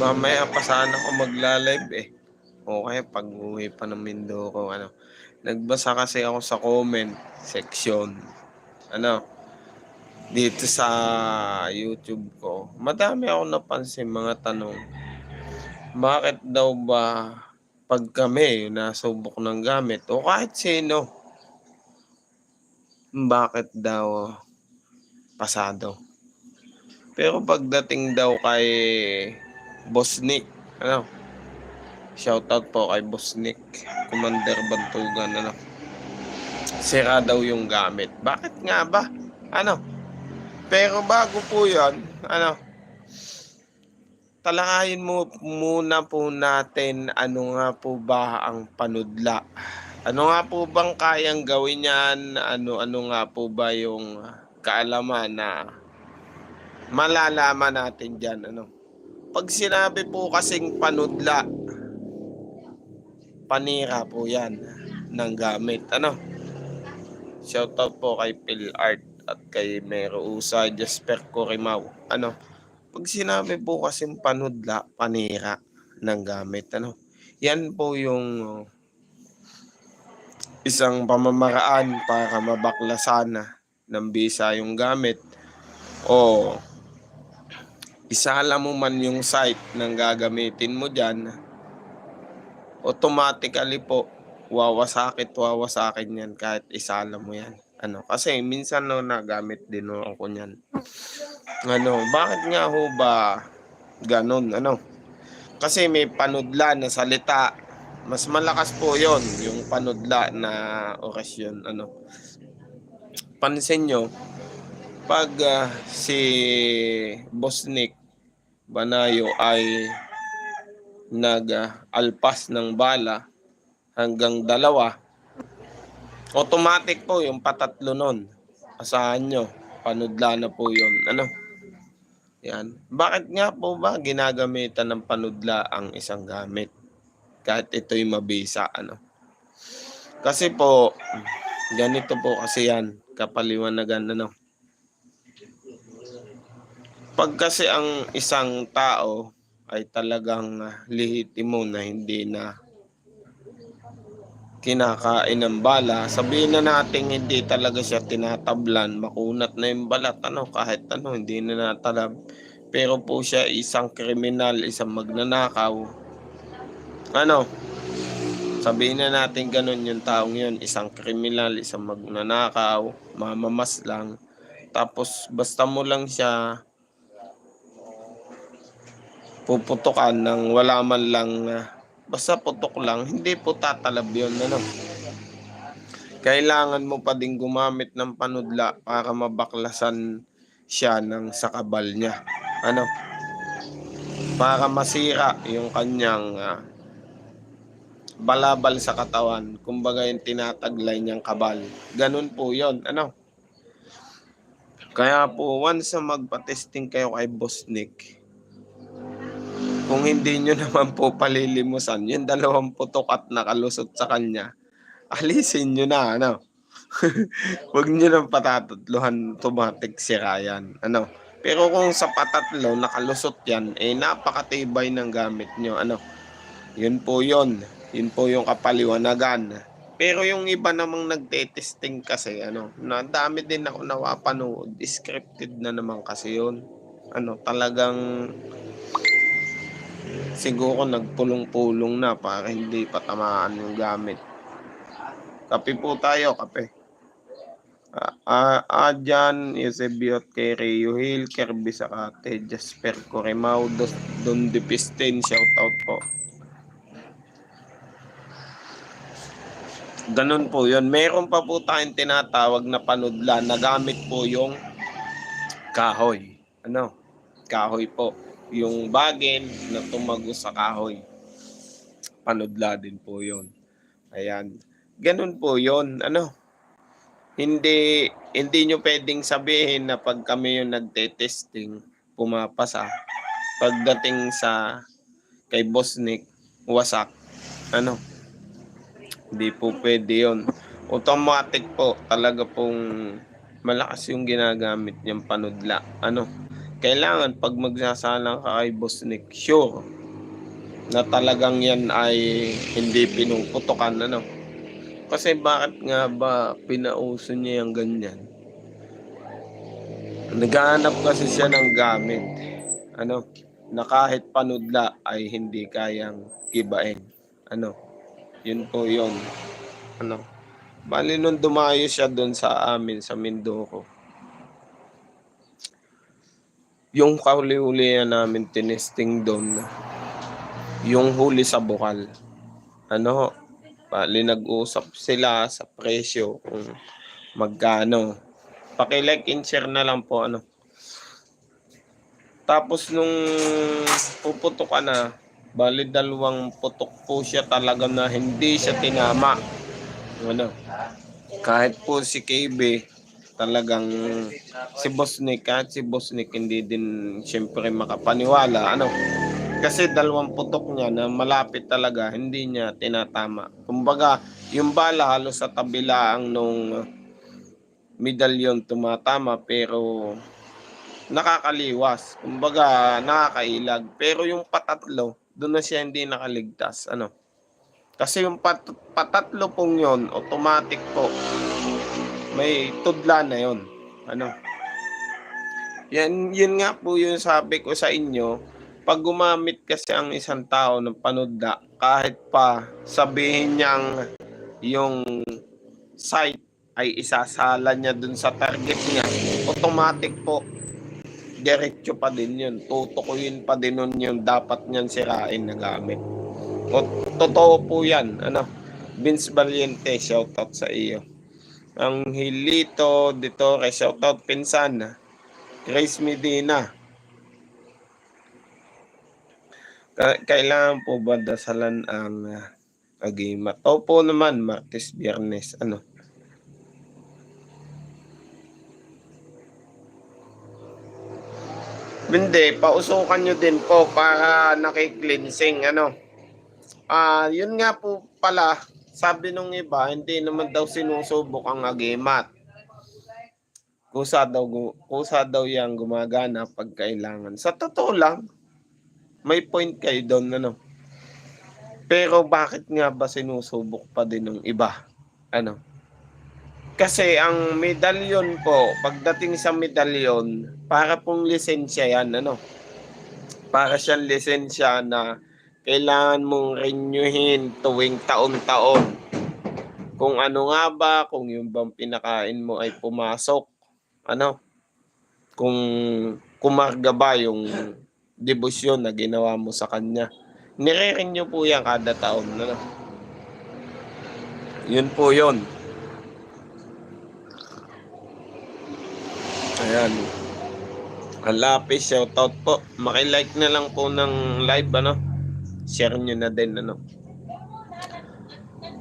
Mamaya pa sana ako magla-live eh. Okay, pag uwi pa ng Mindoro, ano. Nagbasa kasi ako sa comment section. Ano, dito sa YouTube ko. Madami ako napansin mga tanong. Bakit daw ba pag kami nasubok ng gamit o kahit sino, bakit daw pasado? Pero pagdating daw kay Boss Nick, ano, shoutout po kay Boss Nick, Commander Bantugan, ano, sira daw yung gamit. Bakit nga ba? Ano? Pero bago po yan, ano, talakayin mo muna po natin ano nga po ba ang panudla. Ano nga po bang kayang gawin yan? Ano, ano nga po ba yung kaalaman na malalaman natin dyan? Ano? Pag sinabi po kasing panudla, panira po yan ng gamit. Ano? Shoutout po kay Phil Art at kay Mero Usa, Jasper Corimaw. Ano? Pag sinabi po kasing panudla, panira ng gamit. Ano? Yan po yung isang pamamaraan para mabaklasan na ng bisa yung gamit o isala mo man yung site ng gagamitin mo dyan, automatically po, wawasakit, wawasakin yan kahit isala mo yan. Ano, kasi minsan no, nagamit din no, ako niyan. Ano, bakit nga ho ba ganun, ano? Kasi may panudla na salita. Mas malakas po yon yung panudla na orasyon, ano. Pansin nyo, pag ah, si Boss Nick Banayo ay nag-alpas ng bala hanggang dalawa, automatic po yung patatlo nun. Asahan nyo, panudla na po yun. Ano? Yan. Bakit nga po ba ginagamitan ng panudla ang isang gamit? Kahit ito'y mabisa, ano? Kasi po, ganito po kasi yan, kapaliwanagan, ano? Pag kasi ang isang tao ay talagang lihitimo na hindi na kinakain ng bala, sabihin na natin hindi talaga siya tinatablan, makunat na yung balat, ano, kahit ano, hindi na natalab. Pero po siya isang kriminal, isang magnanakaw. Ano, sabihin na natin ganun yung taong yun, isang kriminal, isang magnanakaw, mamamas lang. Tapos basta mo lang siya puputukan ng wala man lang ah, basta putok lang, hindi po tatalab yun. Ano? Kailangan mo pa din gumamit ng panudla para mabaklasan siya ng sakabal niya. Ano? Para masira yung kanyang ah, balabal sa katawan. Kumbaga yung tinataglay niyang kabal. Ganun po yon Ano? Kaya po, once na magpa-testing kayo kay Boss Nick, kung hindi nyo naman po palilimusan, yung dalawang putok at nakalusot sa kanya, alisin nyo na, ano? Huwag nyo nang patatatluhan, automatic sira yan, ano? Pero kung sa patatlo, nakalusot yan, eh napakatibay ng gamit nyo, ano? Yun po yun. Yun po yung kapaliwanagan. Pero yung iba namang nagte-testing kasi, ano, na dami din ako nawapanood, scripted na naman kasi yun. Ano, talagang siguro nagpulong-pulong na para hindi patamaan yung gamit. Kape po tayo, kape. Ah, ah, Adjan, Eusebiot kay Rio Hill, Kirby Sakate, Jasper Corimao, Dos, Don De Pistin, shoutout po. Ganun po yun. Meron pa po tayong tinatawag na panudla na gamit po yung kahoy. Ano? Kahoy po yung bagin na tumago sa kahoy. Panudla din po yon. Ayan. Ganun po yon Ano? Hindi hindi nyo pwedeng sabihin na pag kami yung nagte-testing, pumapasa. Pagdating sa kay Boss Nick, wasak. Ano? Hindi po pwede yon. Automatic po, talaga pong malakas yung ginagamit niyang panudla. Ano? Kailangan pag magsasalang ka kay Boss Nick, sure na talagang yan ay hindi pinuputokan, ano? Kasi bakit nga ba pinauso niya yung ganyan? Naghahanap kasi siya ng gamit. Ano? Na kahit panudla ay hindi kayang kibain. Ano? Yun po yun. Ano? Bali nung dumayo siya doon sa amin sa Mindoro. Yung kahuli-huli namin tinesting doon. Yung huli sa bukal. Ano? Bali nag-usap sila sa presyo kung magkano. Paki-like and share na lang po ano. Tapos nung puputok ka na, bali dalawang putok po siya talaga na hindi siya tinama. Ano? Kahit po si KB, talagang si Boss Nick, kahit si Boss Nick hindi din siyempre makapaniwala. Ano? Kasi dalawang putok niya na malapit talaga, hindi niya tinatama. Kumbaga, yung bala halos sa tabilaang nung medalyon tumatama pero nakakaliwas. Kumbaga, nakakailag. Pero yung patatlo, doon na siya hindi nakaligtas. Ano? Kasi yung pat patatlo pong yon automatic po. May tudla na yon. Ano? Yan, yun nga po yung sabi ko sa inyo. Pag gumamit kasi ang isang tao ng panudla, kahit pa sabihin niyang yung site ay isasala niya dun sa target niya, automatic po diretso pa din yun. Tutukuyin pa din nun yung dapat niyan sirain na gamit. O, totoo po yan. Ano? Vince Valiente, shoutout sa iyo. Ang Hilito dito, kay shoutout Pinsan. Grace Medina. Ka- kailangan po ba dasalan ang uh, agimat? Opo naman, Martes, Biyernes. Ano? Hindi, pausukan nyo din po para nakikleansing, ano. Ah, yun nga po pala, sabi nung iba, hindi naman daw sinusubok ang agimat. Kusa daw, kusa daw yang gumagana pag kailangan. Sa totoo lang, may point kayo doon, ano. Pero bakit nga ba sinusubok pa din ng iba? Ano? Kasi ang medalyon po, pagdating sa medalyon, para pong lisensya yan, ano? Para siyang lisensya na kailangan mong renewin tuwing taon-taon. Kung ano nga ba, kung yung bang pinakain mo ay pumasok, ano? Kung kumarga ba yung debosyon na ginawa mo sa kanya. Nire-renew po yan kada taon, ano? Yun po yun. Ayan. Ang lapis, shoutout po. Makilike na lang po ng live, ano? Share nyo na din, ano?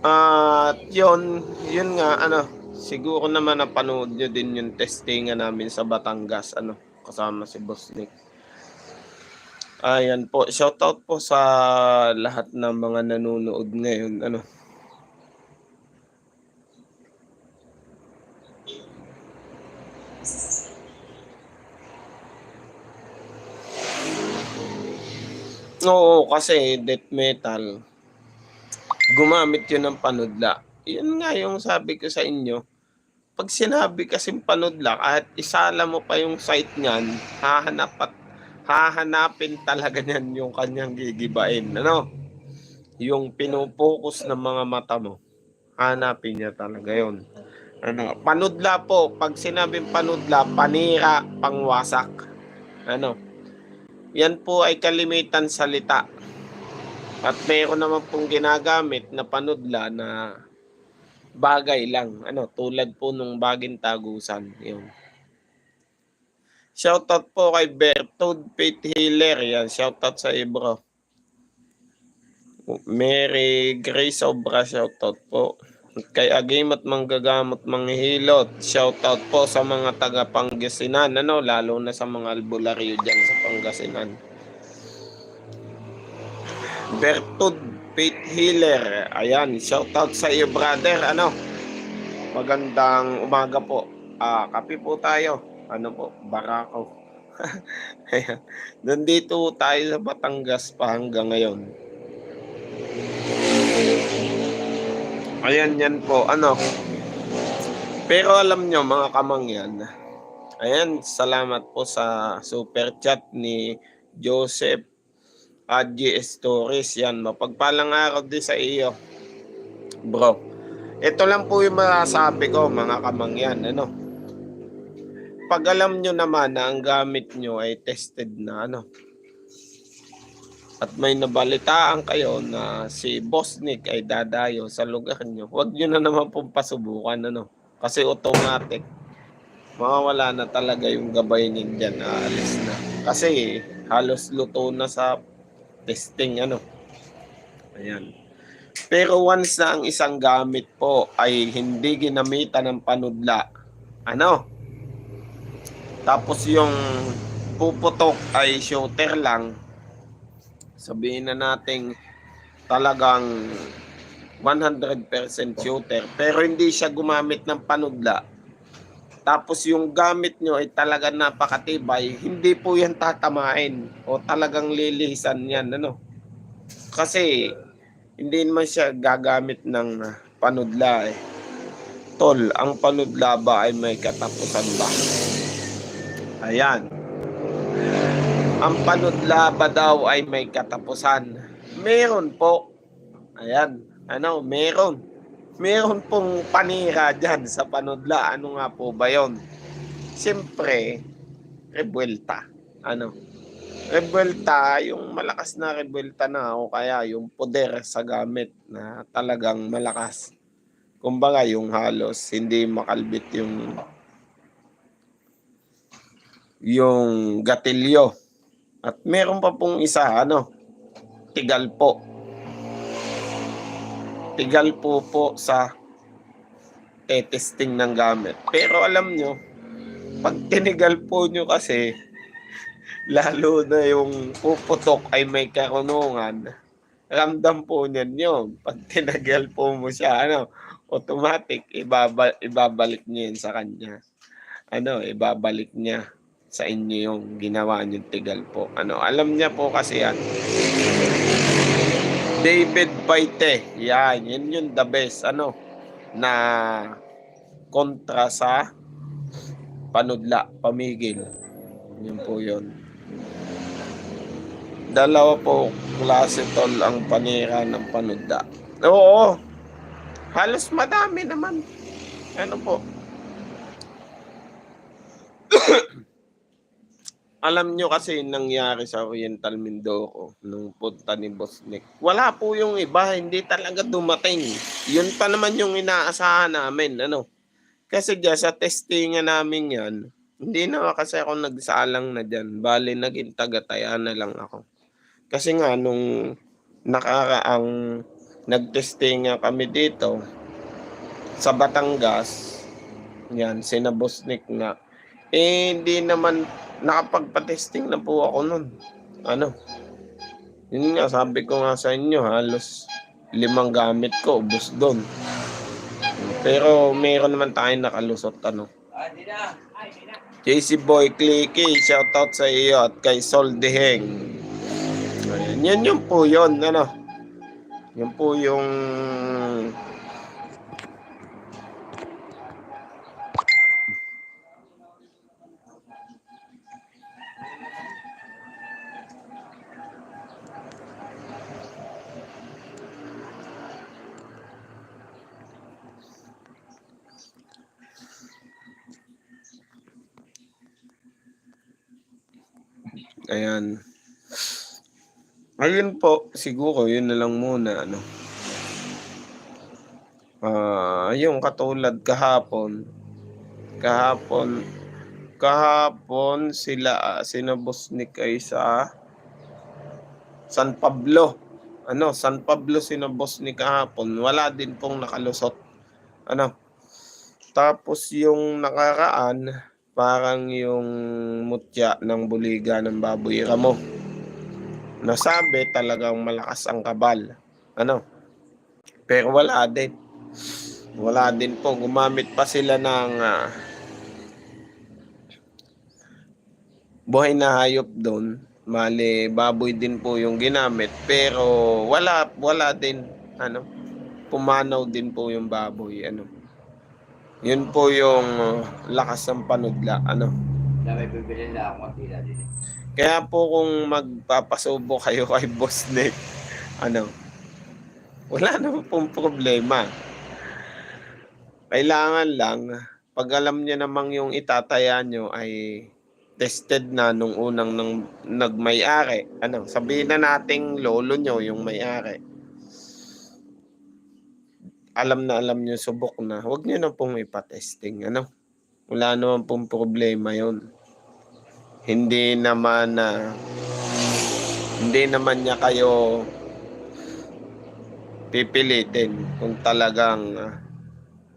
At yun, yun nga, ano? Siguro naman napanood nyo din yung testingan namin sa Batangas, ano? Kasama si Boss Nick. Ayan po, shoutout po sa lahat ng mga nanonood ngayon, ano? Oo, kasi death metal, gumamit yun ng panudla. Yun nga yung sabi ko sa inyo, pag sinabi kasing panudla, kahit isala mo pa yung site niyan, hahanap at hahanapin talaga niyan yung kanyang gigibain. Ano? Yung pinupokus ng mga mata mo, hanapin niya talaga yon. Ano? Panudla po, pag sinabing panudla, panira, pangwasak. Ano? Yan po ay kalimitan salita. At meron naman pong ginagamit na panudla na bagay lang. Ano, tulad po nung baging tagusan. Yun. Shoutout po kay Bertod Faith Healer. Yan, shoutout sa ibro. Mary Grace Obra, shoutout po. Kay Agimat Manggagamot Manghihilot, shoutout po sa mga taga Pangasinan, ano, lalo na sa mga albularyo dyan sa Pangasinan. Bertud Faith Healer, ayan, shoutout sa iyo brother, ano, magandang umaga po. Ah, kape po tayo. Ano po, barako. Ayan. Nandito tayo sa Batangas pa hanggang ngayon. Ayan yan po. Ano? Pero alam nyo mga kamangyan, ayan, salamat po sa super chat ni Joseph AGS Torres. Yan, mapagpalang araw din sa iyo. Bro, ito lang po yung masasabi ko mga kamangyan. Ano? Pag alam nyo naman na ang gamit nyo ay tested na ano, at may nabalitaan kayo na si Boss Nick ay dadayo sa lugar nyo, huwag nyo na naman pong pasubukan. Ano? Kasi automatic, mawawala na talaga yung gabay niyan dyan. Aalis na. Kasi halos luto na sa testing. Ano? Ayan. Pero once na ang isang gamit po ay hindi ginamitan ng panudla, ano? Tapos yung puputok ay shooter lang, sabihin na nating talagang 100% shooter pero hindi siya gumamit ng panudla. Tapos yung gamit nyo ay talagang napakatibay hindi po yan tatamain o talagang lilisan yan ano? Kasi hindi naman siya gagamit ng panudla eh. Tol ang panudla ba ay may katapusan ba? Ayan ang panudla ba daw ay may katapusan? Meron po. Ayan. Ano, meron. Meron pong panira dyan sa panudla. Ano nga po ba yon? Siyempre, rebuelta. Ano? Rebuelta, yung malakas na rebuelta na o kaya yung poder sa gamit na talagang malakas. Kumbaga yung halos hindi makalbit yung yung gatilyo. At meron pa pong isa, ano, tigal po. Tigal po sa testing ng gamit. Pero alam nyo, pag tinigal po nyo kasi, lalo na yung puputok ay may karunungan, ramdam po niyan yun. Pag tinagal po mo siya, ano, automatic, ibaba, ibabalik niyo yun sa kanya. Ano, ibabalik niya sa inyo yung ginawa niyong tigal po. Ano, alam niya po kasi yan. David Paite. Yan, yun yung the best. Ano, na kontra sa panudla, pamigil. Yun po yun. Dalawa po klase tol ang panira ng panudla. Oo, halos madami naman. Ano po, alam nyo kasi nangyari sa Oriental Mindoro nung punta ni Boss Nick. Wala po yung iba, hindi talaga dumating. Yun pa naman yung inaasahan namin, ano. Kasi dyan, sa testing namin yan, hindi na kasi ako nagsalang na dyan. Bali, naging tagataya na lang ako. Kasi nga, nung nakaraang nagtesting kami dito, sa Batangas, yan, sina Boss Nick nga, eh, hindi naman nakapagpa-testing na po ako nun. Ano? Yun nga, sabi ko nga sa inyo, halos limang gamit ko, ubos doon. Pero meron naman tayong nakalusot, ano. JC Boy Clicky, shoutout sa iyo at kay Sol Deheng. Ayan, yan yun po yun, ano. Yan po yung Ayan. Ayun po, siguro yun na lang muna ano. Ah, yung katulad kahapon. Kahapon kahapon sila sina Boss Nick ay sa San Pablo. Ano, San Pablo sina Boss Nick kahapon. Wala din pong nakalusot. Ano? Tapos yung nakaraan, parang yung mutya ng buliga ng baboy ramo. Nasabi talagang malakas ang kabal. Ano? Pero wala din. Wala din po. Gumamit pa sila ng uh, buhay na hayop doon. Mali, baboy din po yung ginamit. Pero wala, wala din, ano, pumanaw din po yung baboy, ano. Yun po yung uh, lakas ng panudla, ano. Na may bibili na akong matila din. Kaya po kung magpapasubo kayo kay Boss Nick, ano, wala naman pong problema. Kailangan lang, pag alam nyo namang yung itataya nyo ay tested na nung unang nang nagmay-ari. Ano, sabihin na nating lolo nyo yung may-ari. Alam na alam nyo subok na. Huwag nyo na pong ipatesting. Ano? Wala naman pong problema yon hindi naman na hindi naman niya kayo pipilitin kung talagang ah,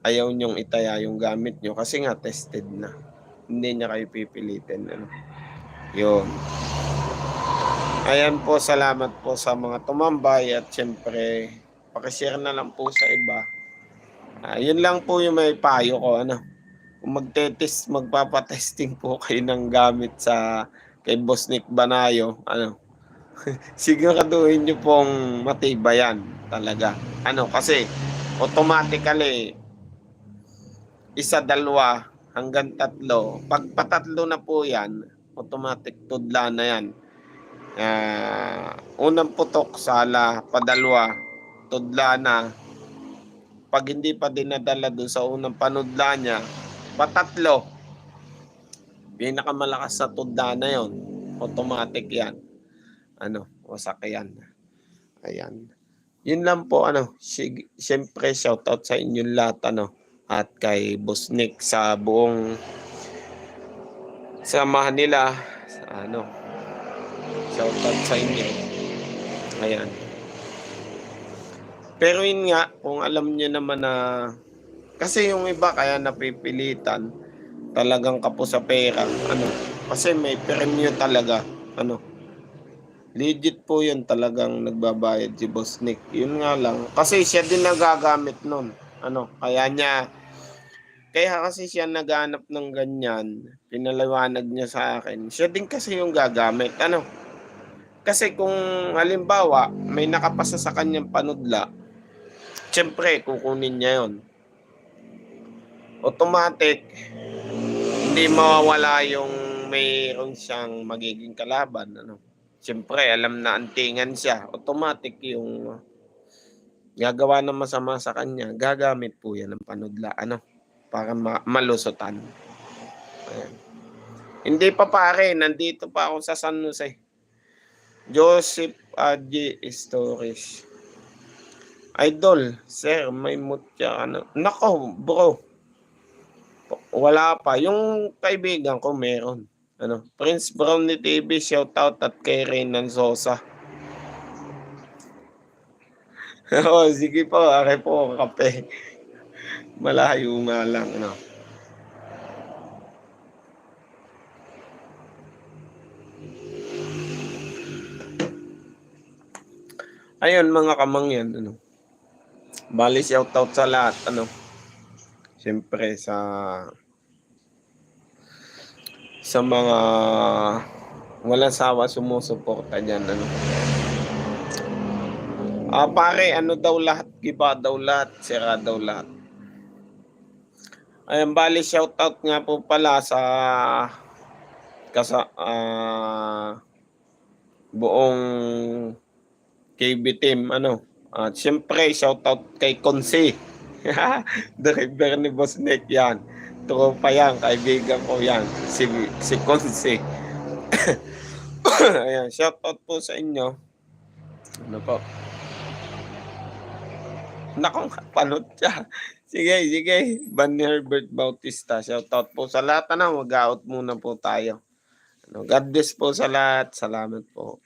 ayaw niyong itaya yung gamit niyo kasi nga tested na. Hindi niya kayo pipilitin. Ano. Yun. Ayan po, salamat po sa mga tumambay at syempre, pakishare na lang po sa iba. Ah, yun lang po yung may payo ko. Ano kung magte-test, magpapatesting po kayo ng gamit sa kay Boss Nick Banayo, ano, siguraduhin nyo pong matibayan talaga. Ano, kasi automatically, isa, dalawa, hanggang tatlo. Pag patatlo na po yan, automatic tudla na yan. Ah, unang putok, sala, padalwa, tudla na. Pag hindi pa dinadala doon sa unang panudla niya, patatlo. Pinakamalakas sa tunda na yon. Automatic yan. Ano, wasak yan. Ayan. Yun lang po, ano, siyempre shoutout sa inyong lahat, ano, at kay Boss Nick sa buong samahan nila, ano, shoutout sa inyo. Ayan. Pero yun nga, kung alam niyo naman na kasi yung iba kaya napipilitan talagang kapo sa pera. Ano? Kasi may premyo talaga. Ano? Legit po yun talagang nagbabayad si Boss Nick. Yun nga lang. Kasi siya din nagagamit nun. Ano? Kaya niya kaya kasi siya naghanap ng ganyan, pinaliwanag niya sa akin. Siya din kasi yung gagamit. Ano? Kasi kung halimbawa, may nakapasa sa kanyang panudla, syempre, kukunin niya yon automatic, hindi mawawala yung mayroon siyang magiging kalaban. Ano? Siyempre, alam na antingan siya. Automatic yung gagawa ng masama sa kanya, gagamit po yan ng panudla. Ano? Para ma- malusutan. Ayan. Hindi pa pare, nandito pa ako sa San Jose. Joseph Adji Stories. Idol, sir, may mutya ano. Nako, bro. Wala pa. Yung kaibigan ko meron. Ano, Prince Brown ni TV, shout out at kay Renan Sosa. oh, sige po, are po, kape. Malayo nga lang, ano. Ayun, mga kamangyan, ano. Bali, shout out sa lahat, ano. Siyempre, sa sa mga walang sawa sumusuporta dyan, ano. Ah, pare, ano daw lahat, giba daw lahat, sira daw lahat. Ayan, bali, shout out nga po pala sa kasa, ah, buong KB team, ano. At siyempre, shout out kay Konsi. Driver ni Boss Nick yan. Tropa yan, kaibigan ko yan. Si, si Konsi. Ayan, shout out po sa inyo. Ano po? Nakong panot siya. Sige, sige. Van Herbert Bautista. Shout out po sa lahat. Ano, mag-out muna po tayo. Ano, God bless po sa lahat. Salamat po.